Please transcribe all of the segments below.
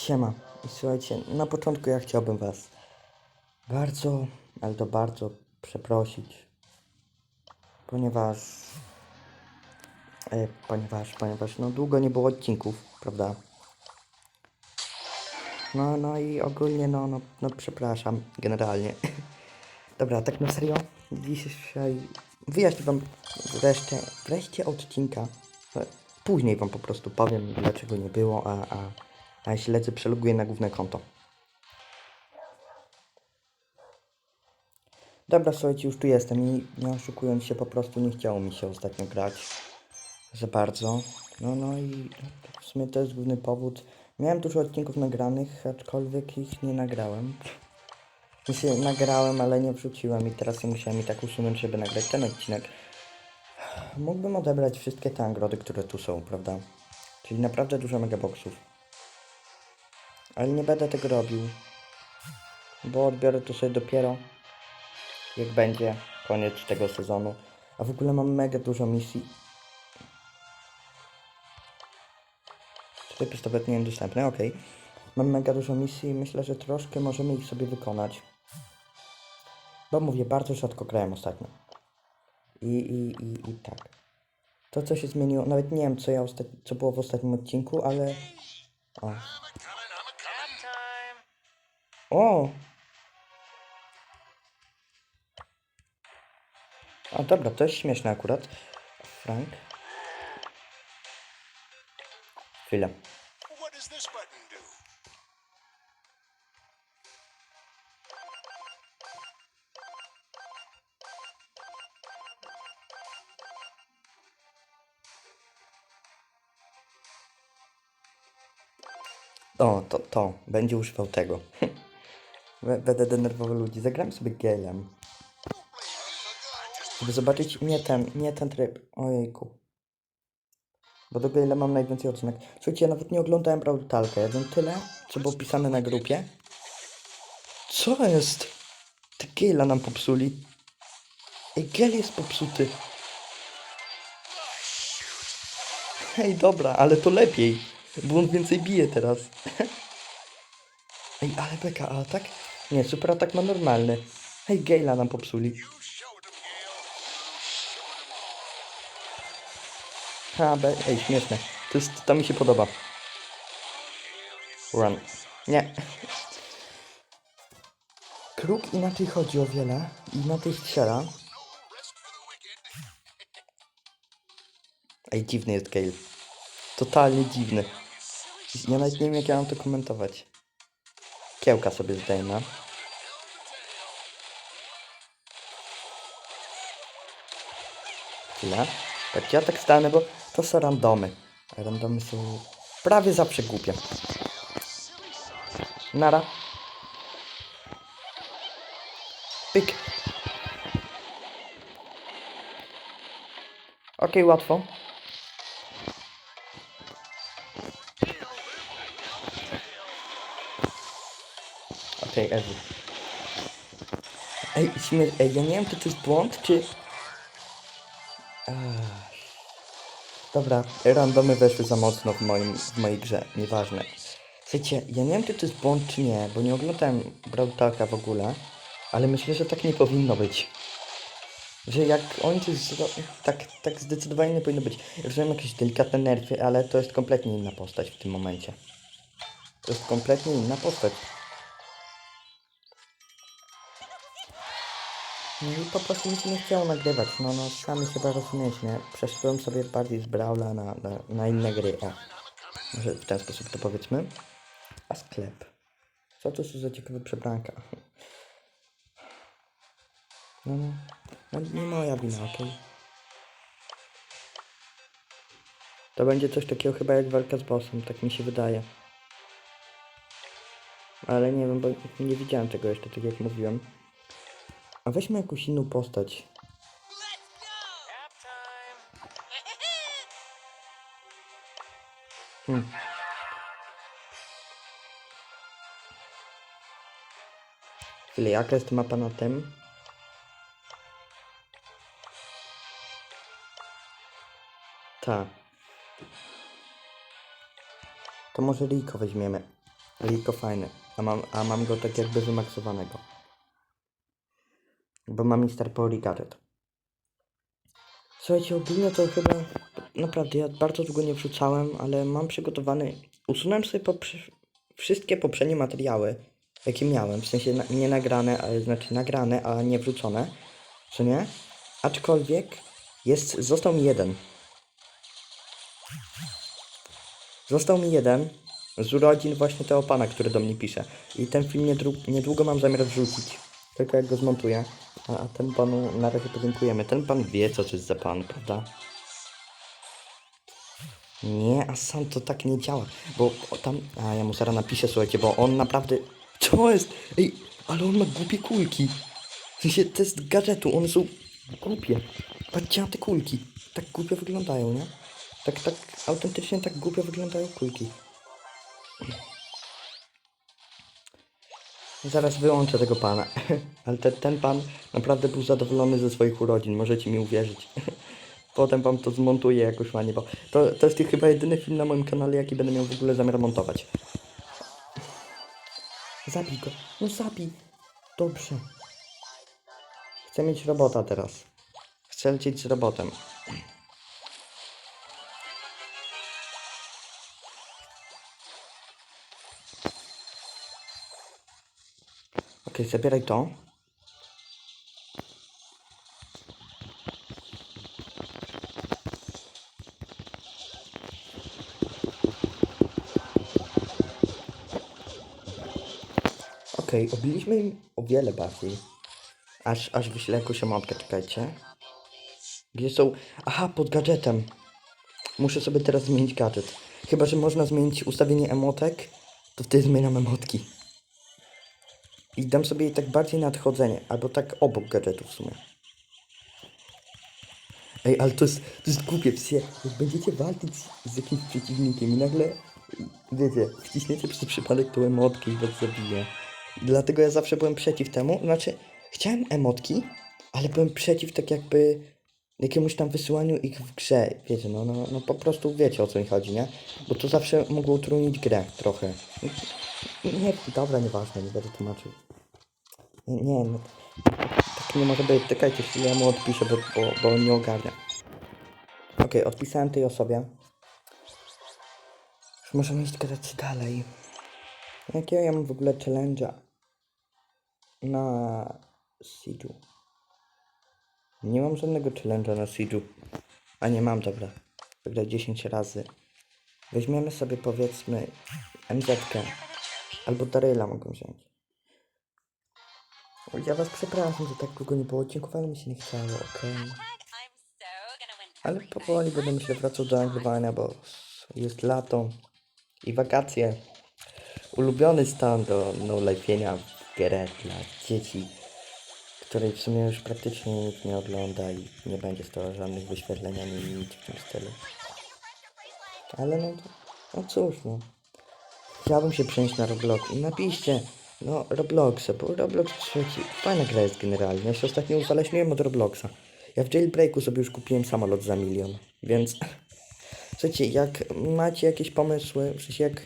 Siema. I Słuchajcie, na początku ja chciałbym was bardzo, ale to bardzo przeprosić, ponieważ, e, ponieważ, ponieważ, no długo nie było odcinków, prawda? No, no i ogólnie, no, no, no przepraszam, generalnie. Dobra, tak na serio, dzisiaj wyjaśnię wam wreszcie, wreszcie odcinka. E, Później wam po prostu powiem, dlaczego nie było, a, a, a jeśli lecę, przeloguję na główne konto. Dobra, słuchajcie, już tu jestem i nie oszukując się, po prostu nie chciało mi się ostatnio grać za bardzo. No, no i w sumie to jest główny powód. Miałem dużo odcinków nagranych, aczkolwiek ich nie nagrałem. W sensie nagrałem, ale nie wrzuciłem i teraz musiałem i tak usunąć, żeby nagrać ten odcinek. Mógłbym odebrać wszystkie te nagrody, które tu są, prawda? Czyli naprawdę dużo megaboxów. Ale nie będę tego robił. Bo odbiorę to sobie dopiero jak będzie koniec tego sezonu. A w ogóle mam mega dużo misji. Tutaj pistolet nie dostępny, ok. Mam mega dużo misji i myślę, że troszkę możemy ich sobie wykonać. Bo mówię, bardzo rzadko grałem ostatnio. I, i, i, i tak. To, co się zmieniło, nawet nie wiem, co, ja co było w ostatnim odcinku, ale... O. O! A dobra, to jest śmieszne akurat. Frank. Chwilę. O, to, to. Będzie używał tego. Bę- Będę denerwował ludzi. Zagram sobie gelem. Żeby zobaczyć nie ten, nie ten tryb. Ojejku. Bo do Gale'a mam najwięcej odcinek. Słuchajcie, ja nawet nie oglądałem Brawltalka. Ja wiem tyle, co było pisane na grupie. Co jest? Te Gale'a nam popsuli. Ej, Gale jest popsuty. Ej, dobra, ale to lepiej. Bo on więcej bije teraz. Ej, ale beka, a atak? Nie, super atak ma normalny. Hej, Gale'a nam popsuli. Ha, be, ej, śmieszne. To, jest, to mi się podoba. Run. Nie. Kruk inaczej chodzi o wiele. Inaczej strzela. Ej, dziwny jest Gale. Totalnie dziwny. Ja nawet nie wiem, jak ja mam to komentować. Kiełka sobie zdejmę. Chwilę. Tak, ja tak stanę, bo to są randomy. Randomy są prawie zawsze głupie. Nara. Pyk. Okej, łatwo. Ewy. Ej, śmie- Ej, ja nie wiem, czy to jest błąd, czy... Dobra, randomy weszły za mocno w, moim, w mojej grze, nieważne. Słuchajcie, ja nie wiem, czy to jest błąd, czy nie, bo nie oglądałem Brawltalka w ogóle, ale myślę, że tak nie powinno być. Że jak oni coś zro... tak, tak zdecydowanie nie powinno być. Rozumiem jakieś delikatne nerwy, ale to jest kompletnie inna postać w tym momencie. To jest kompletnie inna postać. No i po prostu mi się nie chciało nagrywać. No, no, sami chyba rozumiecie? Przeszedłem sobie bardziej z Brawla na, na, na inne gry. O, może w ten sposób to powiedzmy. A sklep. Co to są za ciekawe przebranka? No, no, no nie moja wina, okej? To będzie coś takiego chyba jak walka z bossem, tak mi się wydaje. Ale nie wiem, bo nie widziałem tego jeszcze, tak jak mówiłem. Weźmy jakąś inną postać. Hmm. Jaka jest mapa na tym? Ta. To może Riko weźmiemy. Liko fajny. A mam, a mam go tak jakby wymaksowanego. Bo mam Mr. Poli Gadget. Słuchajcie, ogólnie to chyba naprawdę ja bardzo długo nie wrzucałem, ale mam przygotowany. Usunąłem sobie poprze... wszystkie poprzednie materiały, jakie miałem. W sensie na, nie nagrane, ale znaczy nagrane, a nie wrzucone. Co nie? Aczkolwiek jest. Został mi jeden. Został mi jeden z urodzin właśnie tego pana, który do mnie pisze. I ten film niedru- niedługo mam zamiar wrzucić. Tylko jak go zmontuję. A, ten panu na razie podziękujemy. Ten pan wie, co to jest za pan, prawda? Nie, a sam to tak nie działa. Bo tam. A ja mu zaraz napiszę, słuchajcie, bo on naprawdę. Co jest? Ej, ale on ma głupie kulki. W sensie to jest gadżetu, one są głupie. Patrzcie na te kulki. Tak głupio wyglądają, nie? Tak, tak, autentycznie tak głupio wyglądają kulki. Zaraz wyłączę tego pana. Ale te, ten pan naprawdę był zadowolony ze swoich urodzin, możecie mi uwierzyć. Potem wam to zmontuję jakoś ładnie, bo to, to jest chyba jedyny film na moim kanale, jaki będę miał w ogóle zamiar montować. Zabij go. No zabij. Dobrze. Chcę mieć robota teraz. Chcę lecieć z robotem. Okej, zabieraj to. Okej, obiliśmy im o wiele bardziej. Aż, aż wyślę jakąś emotkę, czekajcie. Gdzie są... Aha, pod gadżetem. Muszę sobie teraz zmienić gadżet. Chyba, że można zmienić ustawienie emotek, to wtedy zmieniam emotki. I dam sobie je tak bardziej na odchodzenie, albo tak obok gadżetu w sumie. Ej, ale to jest, to jest głupie, psie. Jak będziecie walczyć z jakimś przeciwnikiem i nagle, wiecie, wciśniecie przez przypadek tą emotkę i was zabije. Dlatego ja zawsze byłem przeciw temu, znaczy, chciałem emotki, ale byłem przeciw tak jakby jakiemuś tam wysyłaniu ich w grze, wiecie, no, no, no po prostu wiecie o co mi chodzi, nie? Bo to zawsze mogło utrudnić grę trochę. Nie, dobra, nieważne, nie będę tłumaczył. Nie, nie, tak nie może być, czekajcie chwilę, ja mu odpiszę, bo, bo, bo on nie ogarnia. Okej, odpisałem tej osobie. Już możemy iść gadać dalej. Jakiego ja mam w ogóle challenge'a na Siege'u? Nie mam żadnego challenge'a na Siege'u. A nie mam, dobra. Wygrać 10 razy. Weźmiemy sobie powiedzmy MZ-kę. Albo Daryla mogę wziąć. Ja was przepraszam, że tak długo nie było. Dziękowało mi się nie chciało, okej. Ale powoli będę myślę wracał do nagrywania, bo jest lato i wakacje. Ulubiony stan do no life'ienia w grę dla dzieci, której w sumie już praktycznie nikt nie ogląda i nie będzie z tego żadnych wyświetleń ani nic w tym stylu. Ale no, no cóż no. Chciałbym się przenieść na Roblox i napiszcie, no Robloxa, bo Roblox trzeci, fajna gra jest generalnie. Ja się ostatnio uzależniłem od Robloxa. Ja w jailbreaku sobie już kupiłem samolot za milion, więc słuchajcie, jak macie jakieś pomysły, w sensie jak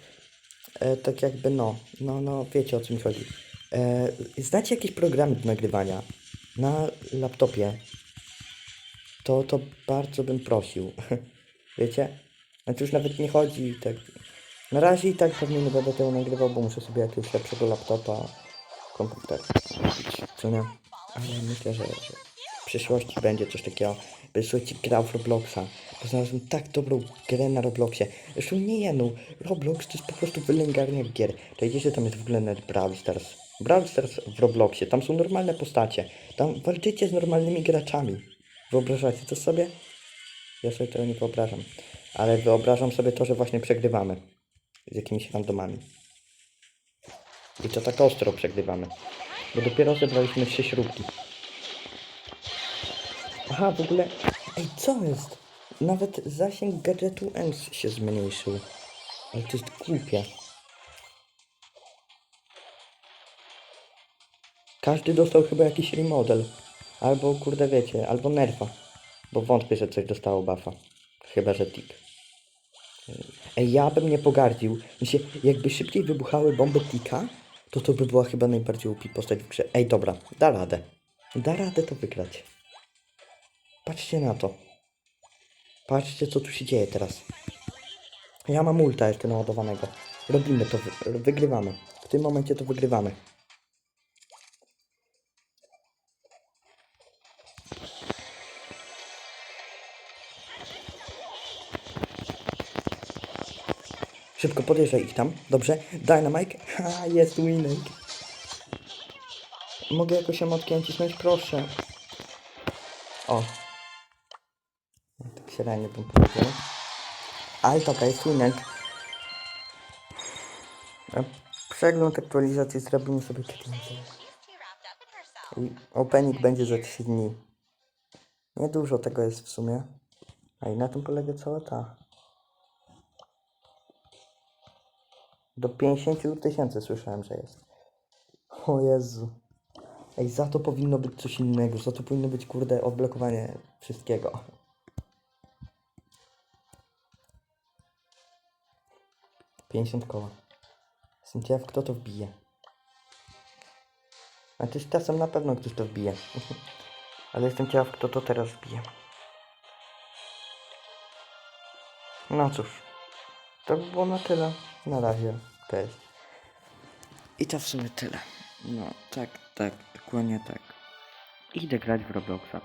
e, tak jakby no, no, no wiecie o co mi chodzi. E, znacie jakieś programy do nagrywania na laptopie, to, to bardzo bym prosił. Wiecie? Znaczy już nawet nie chodzi tak. Na razie i tak pewnie nie będę tego nagrywał, bo muszę sobie jakiegoś lepszego laptopa, komputer kupić, co nie? Ale myślę, że, że w przyszłości będzie coś takiego. By słuchajcie, grał w Robloxa. Bo znalazłem tak dobrą grę na Robloxie. Zresztą nie jedną. Roblox to jest po prostu wylęgarnia gier. To idziecie tam jest w ogóle nawet Brawl Stars. Brawl Stars w Robloxie. Tam są normalne postacie. Tam walczycie z normalnymi graczami. Wyobrażacie to sobie? Ja sobie tego nie wyobrażam. Ale wyobrażam sobie to, że właśnie przegrywamy. Z jakimiś randomami. I to tak ostro przegrywamy. Bo dopiero zebraliśmy trzy śrubki. Aha, w ogóle... Ej, co jest? Nawet zasięg gadżetu EMS się zmniejszył. Ale to jest głupie. Każdy dostał chyba jakiś remodel. Albo, kurde, wiecie, albo nerfa. Bo wątpię, że coś dostało buffa. Chyba, że tik. Ej, ja bym nie pogardził. Myślę, jakby szybciej wybuchały bomby Tika, to to by była chyba najbardziej upi postać w grze. Ej, dobra, da radę. Da radę to wygrać. Patrzcie na to. Patrzcie, co tu się dzieje teraz. Ja mam ulta jeszcze naładowanego. Robimy to, wy wygrywamy. W tym momencie to wygrywamy. Szybko podjeżdżaj ich tam. Dobrze. Dynamite. Ha, jest winek. Mogę jakoś emotkę nacisnąć? Proszę. O. No, Tak średnio bym powiedział. Ale dobra, jest. A Przegląd aktualizacji zrobimy sobie kiedy opening będzie za 3 dni. Niedużo tego jest w sumie. A i na tym polega cała ta. Do 50 tysięcy słyszałem, że jest. O Jezu. Ej, za to powinno być coś innego. Za to powinno być, kurde, odblokowanie wszystkiego. Pięćdziesiąt koła. Jestem ciekaw, kto to wbije. A też czasem na pewno ktoś to wbije. Ale jestem ciekaw, kto to teraz wbije. No cóż. To by było na tyle. Na razie. Cześć. I to w sumie tyle. No, tak, tak, dokładnie tak. Idę grać w Robloxa.